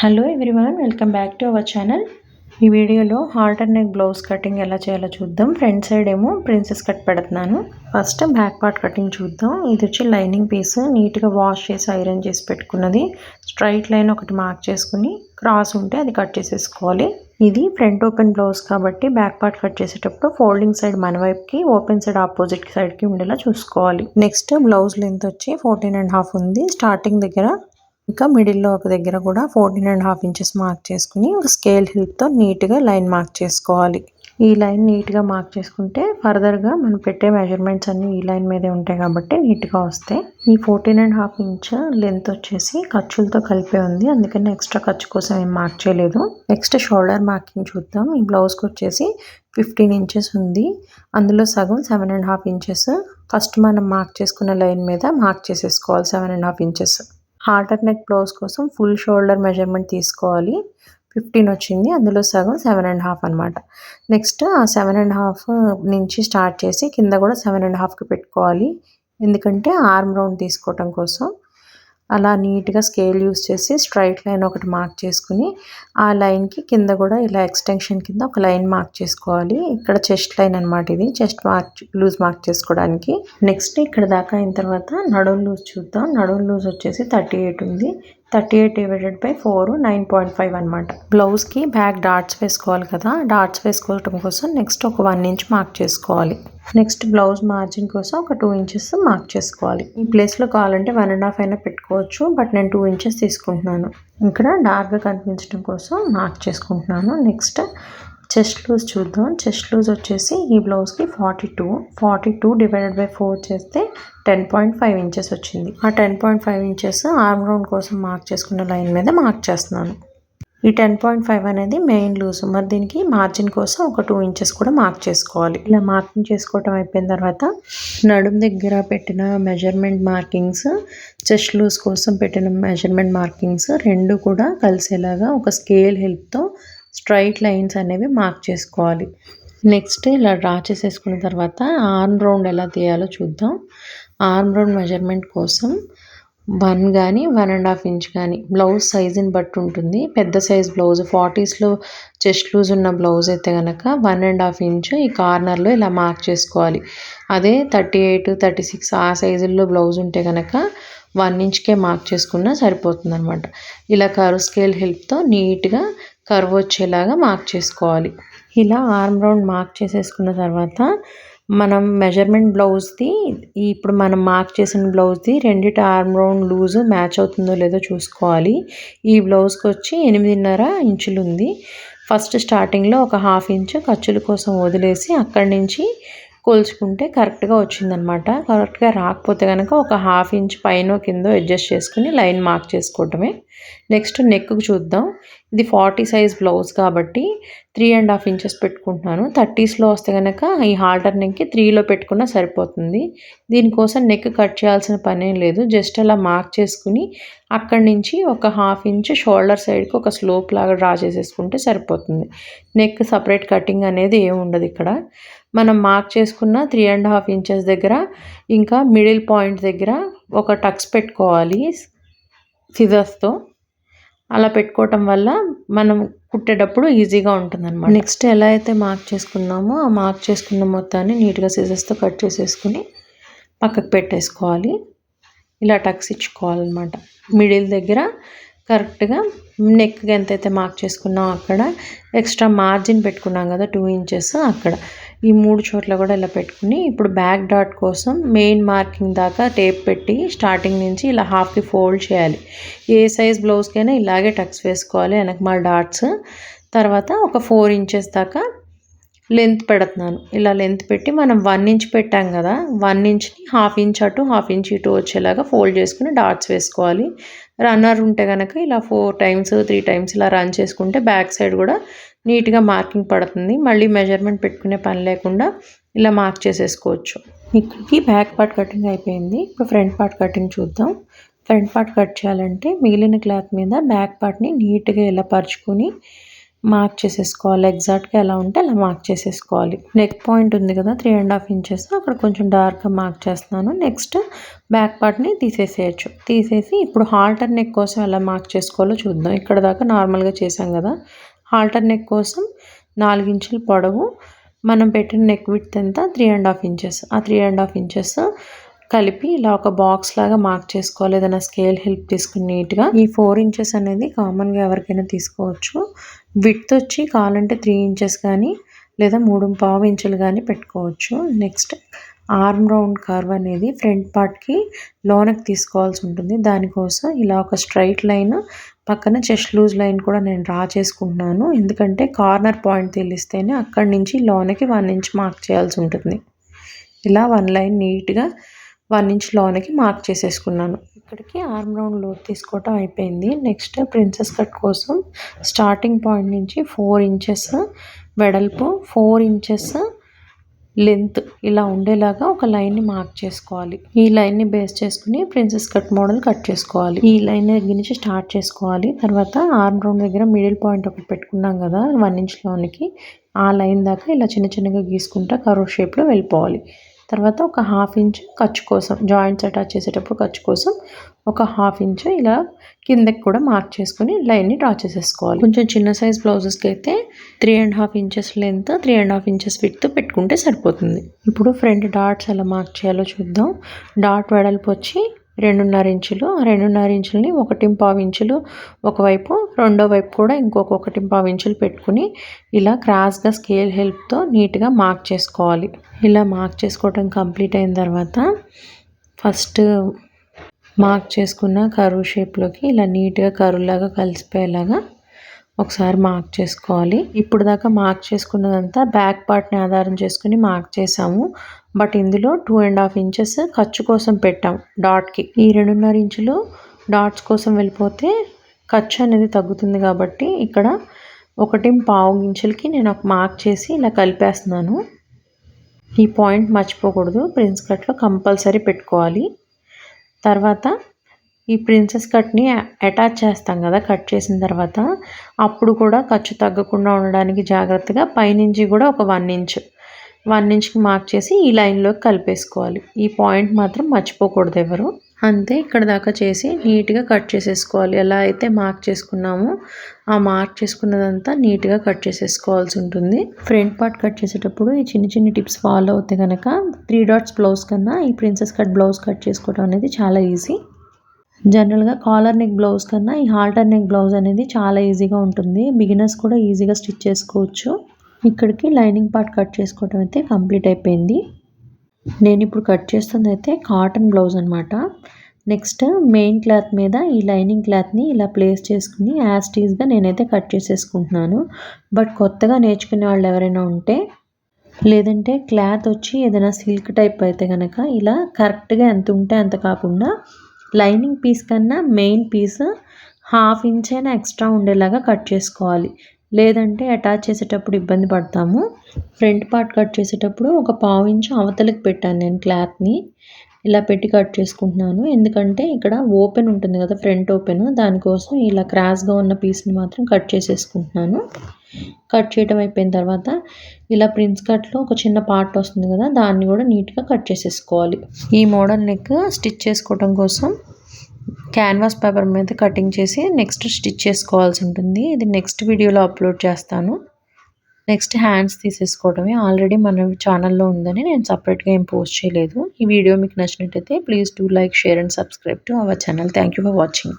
Hello everyone welcome back to our channel ఈ వీడియోలో halter neck blouse cutting ఎలా చేయాలో చూద్దాం. ఫ్రంట్ సైడ్ ఏమో ప్రిన్సెస్ కట్ పెడుతున్నాను. ఫస్ట్ బ్యాక్ పార్ట్ కటింగ్ చూద్దాం. ఇది వచ్చి లైనింగ్ పీస్ నీట్గా వాష్ చేసి ఐరన్ చేసి పెట్టుకున్నది. స్ట్రైట్ లైన్ ఒకటి మార్క్ చేసుకుని క్రాస్ ఉంటే అది కట్ చేసేసుకోవాలి. ఇది ఫ్రంట్ ఓపెన్ బ్లౌజ్ కాబట్టి బ్యాక్ పార్ట్ కట్ చేసేటప్పుడు ఫోల్డింగ్ సైడ్ మన వైపుకి ఓపెన్ సైడ్ ఆపోజిట్ సైడ్కి ఉండేలా చూసుకోవాలి. నెక్స్ట్ బ్లౌజ్ లెంత్ వచ్చి ఫోర్టీన్ అండ్ హాఫ్ ఉంది. స్టార్టింగ్ దగ్గర ఇంకా మిడిల్లో ఒక దగ్గర కూడా fourteen and half inches mark చేసుకుని ఇంకా స్కేల్ హెల్ప్తో నీట్గా లైన్ మార్క్ చేసుకోవాలి. ఈ లైన్ నీట్గా మార్క్ చేసుకుంటే ఫర్దర్గా మనం పెట్టే మెజర్మెంట్స్ అన్నీ ఈ లైన్ మీదే ఉంటాయి కాబట్టి నీట్గా వస్తాయి. ఈ fourteen and half inch length వచ్చేసి ఖర్చులతో కలిపే ఉంది. అందుకని ఎక్స్ట్రా ఖర్చు కోసం ఏం మార్క్ చేయలేదు. నెక్స్ట్ షోల్డర్ మార్కింగ్ చూద్దాం. ఈ బ్లౌజ్కి వచ్చేసి ఫిఫ్టీన్ ఇంచెస్ ఉంది. అందులో సగం seven and half inches. First మనం మార్క్ చేసుకున్న లైన్ మీద మార్క్ చేసేసుకోవాలి seven and half inches. Halter neck blouse కోసం ఫుల్ షోల్డర్ మెజర్మెంట్ తీసుకోవాలి. ఫిఫ్టీన్ వచ్చింది అందులో సగం సెవెన్ అండ్ హాఫ్ అనమాట నెక్స్ట్ ఆ సెవెన్ అండ్ హాఫ్ నుంచి స్టార్ట్ చేసి కింద కూడా సెవెన్ అండ్ హాఫ్కి పెట్టుకోవాలి. ఎందుకంటే ఆర్మ్ రౌండ్ తీసుకోవటం కోసం అలా నీట్గా స్కేల్ యూస్ చేసి స్ట్రైట్ లైన్ ఒకటి మార్క్ చేసుకుని ఆ లైన్కి కింద కూడా ఇలా ఎక్స్టెన్షన్ కింద ఒక లైన్ మార్క్ చేసుకోవాలి. ఇక్కడ చెస్ట్ లైన్ అనమాట ఇది. చెస్ట్ మార్క్ లూజ్ మార్క్ చేసుకోవడానికి. నెక్స్ట్ ఇక్కడ దాకా అయిన తర్వాత నడుం లూజ్ చూద్దాం. నడుం లూజ్ వచ్చేసి థర్టీ ఎయిట్ ఉంది. Thirty eight divided by four nine point five అనమాట బ్లౌజ్కి బ్యాక్ డాట్స్ వేసుకోవాలి కదా డాట్స్ వేసుకోవటం కోసం నెక్స్ట్ ఒక వన్ ఇంచ్ మార్క్ చేసుకోవాలి. నెక్స్ట్ బ్లౌజ్ మార్జిన్ కోసం ఒక టూ ఇంచెస్ మార్క్ చేసుకోవాలి. ఈ ప్లేస్లో కావాలంటే వన్ అండ్ హాఫ్ అయినా పెట్టుకోవచ్చు బట్ నేను టూ ఇంచెస్ తీసుకుంటున్నాను. ఇక్కడ డార్క్గా కనిపించడం కోసం మార్క్ చేసుకుంటున్నాను. నెక్స్ట్ చెస్ట్ లూజ్ చూద్దాం. చెస్ట్ లూజ్ వచ్చేసి ఈ బ్లౌజ్కి forty two forty two divided by four చేస్తే టెన్ పాయింట్ ఫైవ్ ఇంచెస్ వచ్చింది. ఆ ten point five inches arm round కోసం మార్క్ చేసుకున్న లైన్ మీద మార్క్ చేస్తున్నాను. ఈ టెన్ పాయింట్ ఫైవ్ అనేది మెయిన్ లూజ్ మరి దీనికి మార్జిన్ కోసం ఒక టూ ఇంచెస్ కూడా మార్క్ చేసుకోవాలి. ఇలా మార్కింగ్ చేసుకోవటం అయిపోయిన తర్వాత నడుం దగ్గర పెట్టిన మెజర్మెంట్ మార్కింగ్స్ చెస్ట్ లూజ్ కోసం పెట్టిన మెజర్మెంట్ మార్కింగ్స్ రెండు కూడా కలిసేలాగా ఒక స్కేల్ హెల్ప్తో స్ట్రైట్ లైన్స్ అనేవి మార్క్ చేసుకోవాలి. నెక్స్ట్ ఇలా డ్రా చేసేసుకున్న తర్వాత ఆర్మ్ రౌండ్ ఎలా తీయాలో చూద్దాం. ఆర్మ్ రౌండ్ మెజర్మెంట్ కోసం వన్ కానీ వన్ అండ్ హాఫ్ ఇంచ్ కానీ బ్లౌజ్ సైజుని బట్టి ఉంటుంది. పెద్ద సైజ్ బ్లౌజ్ ఫార్టీస్లో చెస్ట్ లూజ్ ఉన్న బ్లౌజ్ అయితే కనుక వన్ అండ్ హాఫ్ ఇంచ్ ఈ కార్నర్లో ఇలా మార్క్ చేసుకోవాలి. అదే థర్టీ ఎయిట్ థర్టీ సిక్స్ ఆ సైజుల్లో బ్లౌజ్ ఉంటే కనుక వన్ ఇంచ్కే మార్క్ చేసుకున్నా సరిపోతుంది అనమాట ఇలా కరు స్కేల్ హెల్ప్తో నీట్గా కర్వ్ వచ్చేలాగా మార్క్ చేసుకోవాలి. ఇలా ఆర్మ్ రౌండ్ మార్క్ చేసేసుకున్న తర్వాత మనం మెజర్మెంట్ బ్లౌజ్ది ఇప్పుడు మనం మార్క్ చేసిన బ్లౌజ్ది రెండిటి ఆర్మ్ రౌండ్ లూజు మ్యాచ్ అవుతుందో లేదో చూసుకోవాలి. ఈ బ్లౌజ్కి వచ్చి ఎనిమిదిన్నర ఇంచులు ఉంది ఫస్ట్ స్టార్టింగ్లో ఒక హాఫ్ ఇంచు ఖర్చుల కోసం వదిలేసి అక్కడి నుంచి కొలుచుకుంటే కరెక్ట్గా వచ్చిందనమాట. కరెక్ట్గా రాకపోతే కనుక ఒక హాఫ్ ఇంచ్ పైన కింద అడ్జస్ట్ చేసుకుని లైన్ మార్క్ చేసుకోవటమే. నెక్స్ట్ నెక్కు చూద్దాం. ఇది ఫార్టీ సైజ్ బ్లౌజ్ కాబట్టి త్రీ అండ్ హాఫ్ ఇంచెస్ పెట్టుకుంటున్నాను. థర్టీస్లో వస్తే కనుక ఈ హాల్టర్ నెక్కి త్రీలో పెట్టుకున్నా సరిపోతుంది. దీనికోసం నెక్ కట్ చేయాల్సిన పనేం లేదు. జస్ట్ అలా మార్క్ చేసుకుని అక్కడి నుంచి ఒక హాఫ్ ఇంచ్ షోల్డర్ సైడ్కి ఒక స్లోప్ లాగా డ్రా చేసేసుకుంటే సరిపోతుంది. నెక్ సపరేట్ కటింగ్ అనేది ఏమి ఉండదు ఇక్కడ. మనం మార్క్ చేసుకున్న త్రీ అండ్ హాఫ్ ఇంచెస్ దగ్గర ఇంకా మిడిల్ పాయింట్ దగ్గర ఒక టక్స్ పెట్టుకోవాలి సిజర్స్తో అలా పెట్టుకోవటం వల్ల మనం కుట్టేటప్పుడు ఈజీగా ఉంటుందన్నమాట. నెక్స్ట్ ఎలా అయితే మార్క్ చేసుకున్నామో ఆ మార్క్ చేసుకున్న మొత్తాన్ని నీట్గా సిజర్స్తో కట్ చేసేసుకుని పక్కకు పెట్టేసుకోవాలి. ఇలా టక్స్ ఇచ్చుకోవాలన్నమాట. మిడిల్ దగ్గర కరెక్ట్గా నెక్కి ఎంతైతే మార్క్ చేసుకున్నామో అక్కడ ఎక్స్ట్రా మార్జిన్ పెట్టుకున్నాం కదా టూ ఇంచెస్ అక్కడ. ఈ మూడు చోట్ల కూడా ఇలా పెట్టుకుని ఇప్పుడు బ్యాక్ డాట్ కోసం మెయిన్ మార్కింగ్ దాకా టేప్ పెట్టి స్టార్టింగ్ నుంచి ఇలా హాఫ్కి ఫోల్డ్ చేయాలి. ఏ సైజ్ బ్లౌజ్కైనా ఇలాగే టక్స్ వేసుకోవాలి వెనక మా డాట్స్ తర్వాత ఒక ఫోర్ ఇంచెస్ దాకా లెంత్ పెడుతున్నాను. ఇలా లెంత్ పెట్టి మనం వన్ ఇంచ్ పెట్టాం కదా వన్ ఇంచ్ని హాఫ్ ఇంచ్ అటు హాఫ్ ఇంచ్ ఇటు వచ్చేలాగా ఫోల్డ్ చేసుకుని డాట్స్ వేసుకోవాలి. రన్నర్ ఉంటే కనుక ఇలా ఫోర్ టైమ్స్ త్రీ టైమ్స్ ఇలా రన్ చేసుకుంటే బ్యాక్ సైడ్ కూడా నీట్గా మార్కింగ్ పడుతుంది. మళ్ళీ మెజర్మెంట్ పెట్టుకునే పని లేకుండా ఇలా మార్క్ చేసేసుకోవచ్చు. ఇక్కడికి బ్యాక్ పార్ట్ కటింగ్ అయిపోయింది. ఇప్పుడు ఫ్రంట్ పార్ట్ కటింగ్ చూద్దాం. ఫ్రంట్ పార్ట్ కట్ చేయాలంటే మిగిలిన క్లాత్ మీద బ్యాక్ పార్ట్ని నీట్గా ఇలా పరుచుకొని మార్క్ చేసేసుకోవాలి. ఎగ్జాక్ట్గా ఎలా ఉంటే అలా మార్క్ చేసేసుకోవాలి. నెక్ పాయింట్ ఉంది కదా త్రీ అండ్ హాఫ్ ఇంచెస్ అక్కడ కొంచెం డార్క్గా మార్క్ చేస్తున్నాను. నెక్స్ట్ బ్యాక్ పార్ట్ని తీసేసేయచ్చు. తీసేసి ఇప్పుడు హాల్టర్ నెక్ కోసం ఎలా మార్క్ చేసుకోవాలో చూద్దాం. ఇక్కడ దాకా నార్మల్గా చేసాం కదా. హాల్టర్ నెక్ కోసం నాలుగు ఇంచుల పొడవు. మనం పెట్టిన నెక్ విత్ ఎంత? త్రీ అండ్ హాఫ్ ఇంచెస్ ఆ త్రీ అండ్ హాఫ్ ఇంచెస్ కలిపి ఇలా ఒక బాక్స్ లాగా మార్క్ చేసుకోవాలి. ఏదైనా స్కేల్ హెల్ప్ తీసుకుని నీట్గా ఈ ఫోర్ ఇంచెస్ అనేది కామన్గా ఎవరికైనా తీసుకోవచ్చు. విత్ వచ్చి కావాలంటే త్రీ ఇంచెస్ కానీ లేదా మూడు పావు ఇంచులు కానీ పెట్టుకోవచ్చు. నెక్స్ట్ ఆర్మ్ రౌండ్ కర్వ్ అనేది ఫ్రంట్ పార్ట్కి లోనకి తీసుకోవాల్సి ఉంటుంది. దానికోసం ఇలా ఒక స్ట్రైట్ లైన్ పక్కన చెస్ట్ లూజ్ లైన్ కూడా నేను డ్రా చేసుకుంటున్నాను. ఎందుకంటే కార్నర్ పాయింట్ తెలిస్తేనే అక్కడి నుంచి లోనకి వన్ ఇంచ్ మార్క్ చేయాల్సి ఉంటుంది. ఇలా వన్ లైన్ నీట్గా వన్ ఇంచ్ లోనికి మార్క్ చేసేసుకున్నాను. ఇక్కడికి ఆర్మ్ రౌండ్ లోతు తీసుకోవటం అయిపోయింది. నెక్స్ట్ ప్రిన్సెస్ కట్ కోసం స్టార్టింగ్ పాయింట్ నుంచి ఫోర్ ఇంచెస్ వెడల్పు ఫోర్ ఇంచెస్ లెంత్ ఇలా ఉండేలాగా ఒక లైన్ని మార్క్ చేసుకోవాలి. ఈ లైన్ని బేస్ చేసుకుని ప్రిన్సెస్ కట్ మోడల్ కట్ చేసుకోవాలి. ఈ లైన్ దగ్గర నుంచి స్టార్ట్ చేసుకోవాలి. తర్వాత ఆర్మ్ రౌండ్ దగ్గర మిడిల్ పాయింట్ ఒకటి పెట్టుకున్నాం కదా వన్ ఇంచ్ లోనికి. ఆ లైన్ దాకా ఇలా చిన్న చిన్నగా గీసుకుంటా కరో షేప్లో వెళ్ళిపోవాలి. తర్వాత ఒక హాఫ్ ఇంచ్ ఖర్చు కోసం జాయింట్స్ అటాచ్ చేసేటప్పుడు ఖర్చు కోసం ఒక హాఫ్ ఇంచ్ ఇలా కిందకి కూడా మార్క్ చేసుకుని లైన్ని డ్రా చేసేసుకోవాలి. కొంచెం చిన్న సైజ్ బ్లౌజెస్కి అయితే three and half inches length three and half inches width పెట్టుకుంటే సరిపోతుంది. ఇప్పుడు ఫ్రంట్ డాట్స్ ఎలా మార్క్ చేయాలో చూద్దాం. డాట్ వెడల్పు వచ్చి రెండున్నర ఇంచులు. ఆ రెండున్నర ఇంచులని ఒకటి పావు ఇంచులు ఒకవైపు రెండో వైపు కూడా ఇంకొక ఒకటి పావు ఇంచులు పెట్టుకుని ఇలా క్రాస్గా స్కేల్ హెల్ప్తో నీట్గా మార్క్ చేసుకోవాలి. ఇలా మార్క్ చేసుకోవటం కంప్లీట్ అయిన తర్వాత ఫస్ట్ మార్క్ చేసుకున్న కరువు షేప్లోకి ఇలా నీట్గా కరువులాగా కలిసిపోయేలాగా ఒకసారి మార్క్ చేసుకోవాలి. ఇప్పుడు దాకా మార్క్ చేసుకున్నదంతా బ్యాక్ పార్ట్ని ఆధారం చేసుకుని మార్క్ చేసాము బట్ ఇందులో టూ అండ్ హాఫ్ ఇంచెస్ ఖర్చు కోసం పెట్టాం డాట్కి ఈ రెండున్నర ఇంచులు డాట్స్ కోసం వెళ్ళిపోతే ఖర్చు అనేది తగ్గుతుంది కాబట్టి ఇక్కడ ఒకటి పావు ఇంచులకి నేను ఒక మార్క్ చేసి ఇలా కలిపేస్తున్నాను. ఈ పాయింట్ మర్చిపోకూడదు. ప్రిన్స్ కట్లో కంపల్సరీ పెట్టుకోవాలి. తర్వాత ఈ ప్రిన్సెస్ కట్ని అటాచ్ చేస్తాం కదా కట్ చేసిన తర్వాత. అప్పుడు కూడా ఖర్చు తగ్గకుండా ఉండడానికి జాగ్రత్తగా పైనుంచి కూడా ఒక వన్ ఇంచ్ వన్ ఇంచ్కి మార్క్ చేసి ఈ లైన్లోకి కలిపేసుకోవాలి. ఈ పాయింట్ మాత్రం మర్చిపోకూడదు ఎవరు. అంతే ఇక్కడ దాకా చేసి నీట్గా కట్ చేసేసుకోవాలి. ఎలా అయితే మార్క్ చేసుకున్నామో ఆ మార్క్ చేసుకున్నదంతా నీట్గా కట్ చేసేసుకోవాల్సి ఉంటుంది. ఫ్రంట్ పార్ట్ కట్ చేసేటప్పుడు ఈ చిన్న చిన్న టిప్స్ ఫాలో అవుతే కనుక త్రీ డాట్స్ బ్లౌజ్ కన్నా ఈ ప్రిన్సెస్ కట్ బ్లౌజ్ కట్ చేసుకోవడం అనేది చాలా ఈజీ. జనరల్గా కాలర్ నెక్ బ్లౌజ్ కన్నా ఈ హాల్టర్ నెక్ బ్లౌజ్ అనేది చాలా ఈజీగా ఉంటుంది. బిగినర్స్ కూడా ఈజీగా స్టిచ్ చేసుకోవచ్చు. ఇక్కడికి లైనింగ్ పార్ట్ కట్ చేసుకోవటం అయితే కంప్లీట్ అయిపోయింది. నేను ఇప్పుడు కట్ చేస్తుంది అయితే కాటన్ బ్లౌజ్ అనమాట నెక్స్ట్ మెయిన్ క్లాత్ మీద ఈ లైనింగ్ క్లాత్ని ఇలా ప్లేస్ చేసుకుని యాస్టీస్గా నేనైతే కట్ చేసేసుకుంటున్నాను. బట్ కొత్తగా నేర్చుకునే వాళ్ళు ఎవరైనా ఉంటే లేదంటే క్లాత్ వచ్చి ఏదైనా సిల్క్ టైప్ అయితే కనుక ఇలా కరెక్ట్గా ఎంత ఉంటే అంత కాకుండా లైనింగ్ పీస్ కన్నా మెయిన్ పీస్ హాఫ్ ఇంచ్ అయినా ఎక్స్ట్రా ఉండేలాగా కట్ చేసుకోవాలి. లేదంటే అటాచ్ చేసేటప్పుడు ఇబ్బంది పడతాము. ఫ్రంట్ పార్ట్ కట్ చేసేటప్పుడు ఒక పావు ఇంచు అవతలకి పెట్టాను నేను క్లాత్ని. ఇలా పెట్టి కట్ చేసుకుంటున్నాను. ఎందుకంటే ఇక్కడ ఓపెన్ ఉంటుంది కదా ఫ్రంట్ ఓపెన్. దానికోసం ఇలా క్రాస్గా ఉన్న పీస్ని మాత్రం కట్ చేసేసుకుంటున్నాను. కట్ చేయడం అయిపోయిన తర్వాత ఇలా ప్రిన్స్ కట్లో ఒక చిన్న పార్ట్ వస్తుంది కదా దాన్ని కూడా నీట్గా కట్ చేసేసుకోవాలి. ఈ మోడల్ నెక్ స్టిచ్ చేసుకోవడం కోసం క్యాన్వాస్ పేపర్ మీద కటింగ్ చేసి నెక్స్ట్ స్టిచ్ చేసుకోవాల్సి ఉంటుంది. ఇది నెక్స్ట్ వీడియోలో అప్లోడ్ చేస్తాను. నెక్స్ట్ హ్యాండ్స్ తీసేసుకోవడమే ఆల్రెడీ మన ఛానల్లో ఉందని నేను సపరేట్గా ఏం పోస్ట్ చేయలేదు. ఈ వీడియో మీకు నచ్చినట్టయితే please do like share and subscribe to our channel. Thank you for watching.